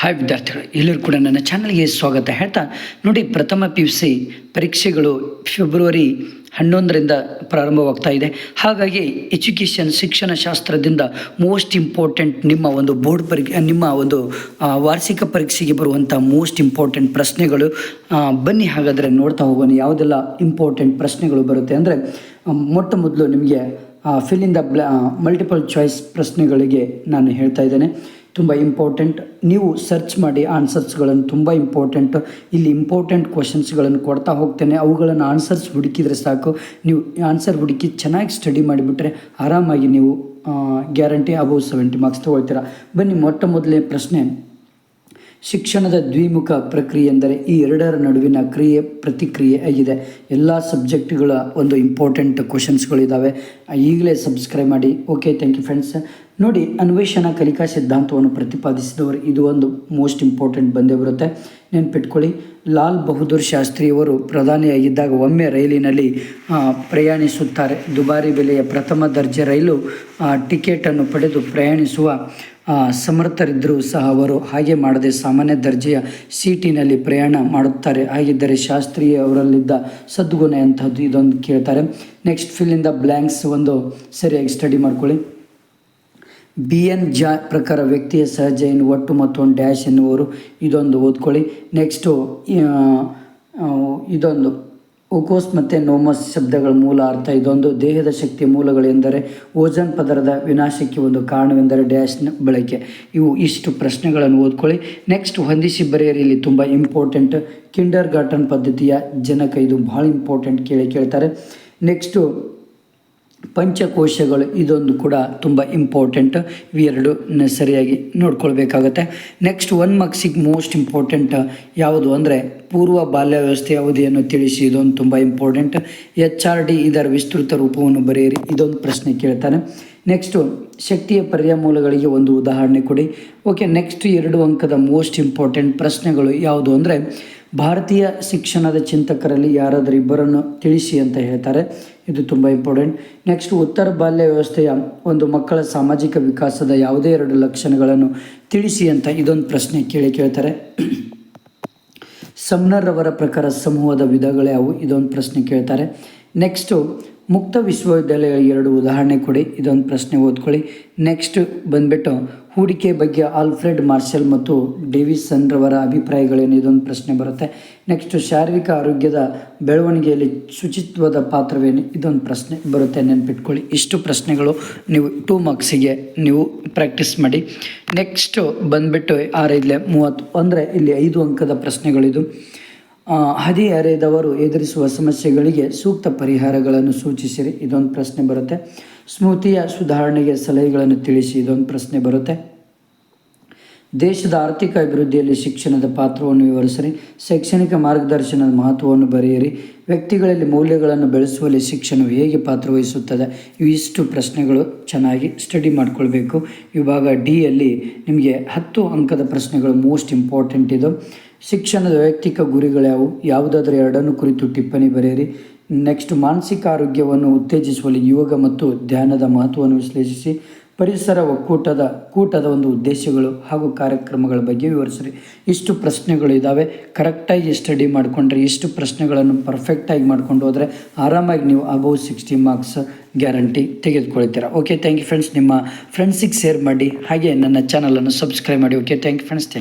Hi ವಿದ್ಯಾರ್ಥಿಗಳು ಎಲ್ಲರೂ ಕೂಡ ನನ್ನ ಚಾನಲ್ಗೆ ಸ್ವಾಗತ ಹೇಳ್ತಾ, ನೋಡಿ ಪ್ರಥಮ ಪಿ ಯು ಸಿ ಪರೀಕ್ಷೆಗಳು ಫೆಬ್ರವರಿ ಹನ್ನೊಂದರಿಂದ ಪ್ರಾರಂಭವಾಗ್ತಾ ಇದೆ. ಹಾಗಾಗಿ ಎಜುಕೇಷನ್ ಶಿಕ್ಷಣ ಶಾಸ್ತ್ರದಿಂದ ಮೋಸ್ಟ್ ಇಂಪಾರ್ಟೆಂಟ್ ನಿಮ್ಮ ಒಂದು ಬೋರ್ಡ್ ಪರೀಕ್ಷೆ, ನಿಮ್ಮ ಒಂದು ವಾರ್ಷಿಕ ಪರೀಕ್ಷೆಗೆ ಬರುವಂಥ ಮೋಸ್ಟ್ ಇಂಪಾರ್ಟೆಂಟ್ ಪ್ರಶ್ನೆಗಳು ಬನ್ನಿ ಹಾಗಾದರೆ ನೋಡ್ತಾ ಹೋಗೋಣ. ಯಾವುದೆಲ್ಲ ಇಂಪಾರ್ಟೆಂಟ್ ಪ್ರಶ್ನೆಗಳು ಬರುತ್ತೆ ಅಂದರೆ, ಮೊಟ್ಟ ಮೊದಲು ನಿಮಗೆ ಇನ್ ಬ್ಲ ಮಲ್ಟಿಪಲ್ ಚಾಯ್ಸ್ ಪ್ರಶ್ನೆಗಳಿಗೆ ನಾನು ಹೇಳ್ತಾ ಇದ್ದೇನೆ. ತುಂಬ ಇಂಪಾರ್ಟೆಂಟ್ ನೀವು ಸರ್ಚ್ ಮಾಡಿ ಆನ್ಸರ್ಸ್ಗಳನ್ನು ತುಂಬ ಇಂಪಾರ್ಟೆಂಟ್ ಇಲ್ಲಿ ಇಂಪಾರ್ಟೆಂಟ್ ಕ್ವಶನ್ಸ್ಗಳನ್ನು ಕೊಡ್ತಾ ಹೋಗ್ತೇನೆ. ಅವುಗಳನ್ನು ಆನ್ಸರ್ಸ್ ಹುಡುಕಿದರೆ ಸಾಕು. ನೀವು ಆನ್ಸರ್ ಹುಡುಕಿ ಚೆನ್ನಾಗಿ ಸ್ಟಡಿ ಮಾಡಿಬಿಟ್ರೆ ಆರಾಮಾಗಿ ನೀವು ಗ್ಯಾರಂಟಿ ಅಬೌವ್ ಸೆವೆಂಟಿ ಮಾರ್ಕ್ಸ್ ತೊಗೊಳ್ತೀರಾ. ಬನ್ನಿ ಮೊಟ್ಟ ಮೊದಲನೇ ಪ್ರಶ್ನೆ. ಶಿಕ್ಷಣದ ದ್ವಿಮುಖ ಪ್ರಕ್ರಿಯೆ ಎಂದರೆ ಈ ಎರಡರ ನಡುವಿನ ಕ್ರಿಯೆ ಪ್ರತಿಕ್ರಿಯೆ ಆಗಿದೆ. ಎಲ್ಲ ಸಬ್ಜೆಕ್ಟ್ಗಳ ಒಂದು ಇಂಪಾರ್ಟೆಂಟ್ ಕ್ವಶನ್ಸ್ಗಳಿದ್ದಾವೆ ಈಗಲೇ ಸಬ್ಸ್ಕ್ರೈಬ್ ಮಾಡಿ. ಓಕೆ ಥ್ಯಾಂಕ್ ಯು ಫ್ರೆಂಡ್ಸ್ ನೋಡಿ, ಅನ್ವೇಷಣ ಕಲಿಕಾ ಸಿದ್ಧಾಂತವನ್ನು ಪ್ರತಿಪಾದಿಸಿದವರು ಇದು ಒಂದು ಮೋಸ್ಟ್ ಇಂಪಾರ್ಟೆಂಟ್ ಬಂದೇ ಬರುತ್ತೆ. ನೆನ್ಪಿಟ್ಕೊಳ್ಳಿ, ಲಾಲ್ ಬಹದ್ದೂರ್ ಶಾಸ್ತ್ರಿಯವರು ಪ್ರಧಾನಿಯಾಗಿದ್ದಾಗ ಒಮ್ಮೆ ರೈಲಿನಲ್ಲಿ ಪ್ರಯಾಣಿಸುತ್ತಾರೆ. ದುಬಾರಿ ಬೆಲೆಯ ಪ್ರಥಮ ದರ್ಜೆ ರೈಲು ಟಿಕೆಟನ್ನು ಪಡೆದು ಪ್ರಯಾಣಿಸುವ ಸಮರ್ಥರಿದ್ದರೂ ಸಹ ಅವರು ಹಾಗೆ ಮಾಡದೆ ಸಾಮಾನ್ಯ ದರ್ಜೆಯ ಸೀಟಿನಲ್ಲಿ ಪ್ರಯಾಣ ಮಾಡುತ್ತಾರೆ. ಹಾಗಿದ್ದರೆ ಶಾಸ್ತ್ರೀಯ ಅವರಲ್ಲಿದ್ದ ಸದ್ಗುಣ ಎಂಥದ್ದು ಇದೊಂದು ಕೇಳ್ತಾರೆ. ನೆಕ್ಸ್ಟ್ ಫಿಲ್ ಇಂದ ಬ್ಲ್ಯಾಂಕ್ಸ್ ಒಂದು ಸರಿಯಾಗಿ ಸ್ಟಡಿ ಮಾಡ್ಕೊಳ್ಳಿ. ಬಿ ಎನ್ ಜಾ ಪ್ರಕಾರ ವ್ಯಕ್ತಿಯ ಸಹಜ ಏನು ಒಟ್ಟು ಮತ್ತೊಂದು ಡ್ಯಾಶ್ ಎನ್ನುವರು ಇದೊಂದು ಓದ್ಕೊಳ್ಳಿ. ನೆಕ್ಸ್ಟು ಇದೊಂದು ಓಕೋಸ್ ಮತ್ತು ನೋಮಸ್ ಶಬ್ದಗಳ ಮೂಲ ಅರ್ಥ ಇದೊಂದು ದೇಹದ ಶಕ್ತಿ ಮೂಲಗಳೆಂದರೆ ಓಜನ್ ಪದರದ ವಿನಾಶಕ್ಕೆ ಒಂದು ಕಾರಣವೆಂದರೆ ಡ್ಯಾಶ್ನ ಬಳಕೆ. ಇವು ಇಷ್ಟು ಪ್ರಶ್ನೆಗಳನ್ನು ಓದ್ಕೊಳ್ಳಿ. ನೆಕ್ಸ್ಟ್ ಹೊಂದಿಸಿ ಬರೆಯಿರಿ. ಇಲ್ಲಿ ತುಂಬ ಇಂಪಾರ್ಟೆಂಟ್ ಕಿಂಡರ್ ಗಾರ್ಟನ್ ಪದ್ಧತಿಯ ಜನಕ ಇದು ಭಾಳ ಇಂಪಾರ್ಟೆಂಟ್ ಕೇಳಿ ಕೇಳ್ತಾರೆ. ನೆಕ್ಸ್ಟು ಪಂಚಕೋಶಗಳು ಇದೊಂದು ಕೂಡ ತುಂಬ ಇಂಪಾರ್ಟೆಂಟ್ ಇವೆರಡು ಸರಿಯಾಗಿ ನೋಡ್ಕೊಳ್ಬೇಕಾಗತ್ತೆ. ನೆಕ್ಸ್ಟ್ ಒನ್ ಮಾರ್ಕ್ಸಿಗೆ ಮೋಸ್ಟ್ ಇಂಪಾರ್ಟೆಂಟ್ ಯಾವುದು ಅಂದರೆ ಪೂರ್ವ ಬಾಲ್ಯ ವ್ಯವಸ್ಥೆಯ ಅವಧಿಯನ್ನು ತಿಳಿಸಿ, ಇದೊಂದು ತುಂಬ ಇಂಪಾರ್ಟೆಂಟ್ ಎಚ್ ಆರ್ ಡಿ ಇದರ ವಿಸ್ತೃತ ರೂಪವನ್ನು ಬರೆಯಿರಿ, ಇದೊಂದು ಪ್ರಶ್ನೆ ಕೇಳ್ತಾನೆ. ನೆಕ್ಸ್ಟು ಶಕ್ತಿಯ ಪರ್ಯಾಮೂಲಗಳಿಗೆ ಒಂದು ಉದಾಹರಣೆ ಕೊಡಿ. ಓಕೆ ನೆಕ್ಸ್ಟ್ ಎರಡು ಅಂಕದ ಮೋಸ್ಟ್ ಇಂಪಾರ್ಟೆಂಟ್ ಪ್ರಶ್ನೆಗಳು ಯಾವುದು ಅಂದರೆ ಭಾರತೀಯ ಶಿಕ್ಷಣದ ಚಿಂತಕರಲ್ಲಿ ಯಾರಾದರೂ ಇಬ್ಬರನ್ನು ತಿಳಿಸಿ ಅಂತ ಹೇಳ್ತಾರೆ. ಇದು ತುಂಬ ಇಂಪಾರ್ಟೆಂಟ್. ನೆಕ್ಸ್ಟ್ ಉತ್ತರ ಬಾಲ್ಯ ವ್ಯವಸ್ಥೆಯ ಒಂದು ಮಕ್ಕಳ ಸಾಮಾಜಿಕ ವಿಕಾಸದ ಯಾವುದೇ ಎರಡು ಲಕ್ಷಣಗಳನ್ನು ತಿಳಿಸಿ ಅಂತ ಇದೊಂದು ಪ್ರಶ್ನೆ ಕೇಳಿ ಕೇಳ್ತಾರೆ. ಸಮ್ನರ್ ಅವರ ಪ್ರಕಾರ ಸಮೂಹದ ವಿಧಗಳು ಯಾವುವು ಇದೊಂದು ಪ್ರಶ್ನೆ ಕೇಳ್ತಾರೆ. ನೆಕ್ಸ್ಟು ಮುಕ್ತ ವಿಶ್ವವಿದ್ಯಾಲಯ ಎರಡು ಉದಾಹರಣೆ ಕೊಡಿ, ಇದೊಂದು ಪ್ರಶ್ನೆ ಓದ್ಕೊಳ್ಳಿ. ನೆಕ್ಸ್ಟ್ ಬಂದ್ಬಿಟ್ಟು, ಹೂಡಿಕೆ ಬಗ್ಗೆ ಆಲ್ಫ್ರೆಡ್ ಮಾರ್ಷಲ್ ಮತ್ತು ಡೇವಿಸನ್ ರವರ ಅಭಿಪ್ರಾಯಗಳೇನು? ಇದೊಂದು ಪ್ರಶ್ನೆ ಬರುತ್ತೆ. ನೆಕ್ಸ್ಟ್ ಶಾರೀರಿಕ ಆರೋಗ್ಯದ ಬೆಳವಣಿಗೆಯಲ್ಲಿ ಶುಚಿತ್ವದ ಪಾತ್ರವೇನು? ಇದೊಂದು ಪ್ರಶ್ನೆ ಬರುತ್ತೆ, ನೆನ್ಪಿಟ್ಕೊಳ್ಳಿ. ಇಷ್ಟು ಪ್ರಶ್ನೆಗಳು ನೀವು ಟೂ ಮಾರ್ಕ್ಸಿಗೆ ನೀವು ಪ್ರಾಕ್ಟೀಸ್ ಮಾಡಿ. ನೆಕ್ಸ್ಟು ಬಂದ್ಬಿಟ್ಟು, ಆರೈದಲೆ ಮೂವತ್ತು. ಅಂದರೆ ಇಲ್ಲಿ ಐದು ಅಂಕದ ಪ್ರಶ್ನೆಗಳಿದು. ಹದಿಹರೆಯದವರು ಎದುರಿಸುವ ಸಮಸ್ಯೆಗಳಿಗೆ ಸೂಕ್ತ ಪರಿಹಾರಗಳನ್ನು ಸೂಚಿಸಿರಿ. ಇದೊಂದು ಪ್ರಶ್ನೆ ಬರುತ್ತೆ. ಸ್ಮೃತಿಯ ಸುಧಾರಣೆಗೆ ಸಲಹೆಗಳನ್ನು ತಿಳಿಸಿ. ಇದೊಂದು ಪ್ರಶ್ನೆ ಬರುತ್ತೆ. ದೇಶದ ಆರ್ಥಿಕ ಅಭಿವೃದ್ಧಿಯಲ್ಲಿ ಶಿಕ್ಷಣದ ಪಾತ್ರವನ್ನು ವಿವರಿಸಿರಿ. ಶೈಕ್ಷಣಿಕ ಮಾರ್ಗದರ್ಶನದ ಮಹತ್ವವನ್ನು ಬರೆಯಿರಿ. ವ್ಯಕ್ತಿಗಳಲ್ಲಿ ಮೌಲ್ಯಗಳನ್ನು ಬೆಳೆಸುವಲ್ಲಿ ಶಿಕ್ಷಣವು ಹೇಗೆ ಪಾತ್ರವಹಿಸುತ್ತದೆ ಇವಿಷ್ಟು ಪ್ರಶ್ನೆಗಳು ಚೆನ್ನಾಗಿ ಸ್ಟಡಿ ಮಾಡ್ಕೊಳ್ಬೇಕು. ವಿಭಾಗ ಡಿಯಲ್ಲಿ ನಿಮಗೆ ಹತ್ತು ಅಂಕದ ಪ್ರಶ್ನೆಗಳು ಮೋಸ್ಟ್ ಇಂಪಾರ್ಟೆಂಟ್ ಇದು. ಶಿಕ್ಷಣದ ವೈಯಕ್ತಿಕ ಗುರಿಗಳ್ಯಾವು ಯಾವುದಾದ್ರೂ ಎರಡನ್ನು ಕುರಿತು ಟಿಪ್ಪಣಿ ಬರೆಯಿರಿ. ನೆಕ್ಸ್ಟ್, ಮಾನಸಿಕ ಆರೋಗ್ಯವನ್ನು ಉತ್ತೇಜಿಸುವಲ್ಲಿ ಯೋಗ ಮತ್ತು ಧ್ಯಾನದ ಮಹತ್ವವನ್ನು ವಿಶ್ಲೇಷಿಸಿ. ಪರಿಸರ ಒಕ್ಕೂಟದ, ಕೂಟದ ಒಂದು ಉದ್ದೇಶಗಳು ಹಾಗೂ ಕಾರ್ಯಕ್ರಮಗಳ ಬಗ್ಗೆ ವಿವರಿಸ್ರಿ. ಇಷ್ಟು ಪ್ರಶ್ನೆಗಳು ಇದ್ದಾವೆ ಕರೆಕ್ಟಾಗಿ ಸ್ಟಡಿ ಮಾಡಿಕೊಂಡ್ರೆ ಇಷ್ಟು ಪ್ರಶ್ನೆಗಳನ್ನು ಪರ್ಫೆಕ್ಟಾಗಿ ಮಾಡ್ಕೊಂಡು ಹೋದರೆ ಆರಾಮಾಗಿ ನೀವು above sixty marks guarantee ತೆಗೆದುಕೊಳ್ತೀರಾ. Okay, thank you friends. ನಿಮ್ಮ ಫ್ರೆಂಡ್ಸಿಗೆ ಶೇರ್ ಮಾಡಿ. ಹಾಗೆ ನನ್ನ ಚಾನಲನ್ನು ಸಬ್ಸ್ಕ್ರೈಬ್ ಮಾಡಿ. Okay, thank you friends. Thank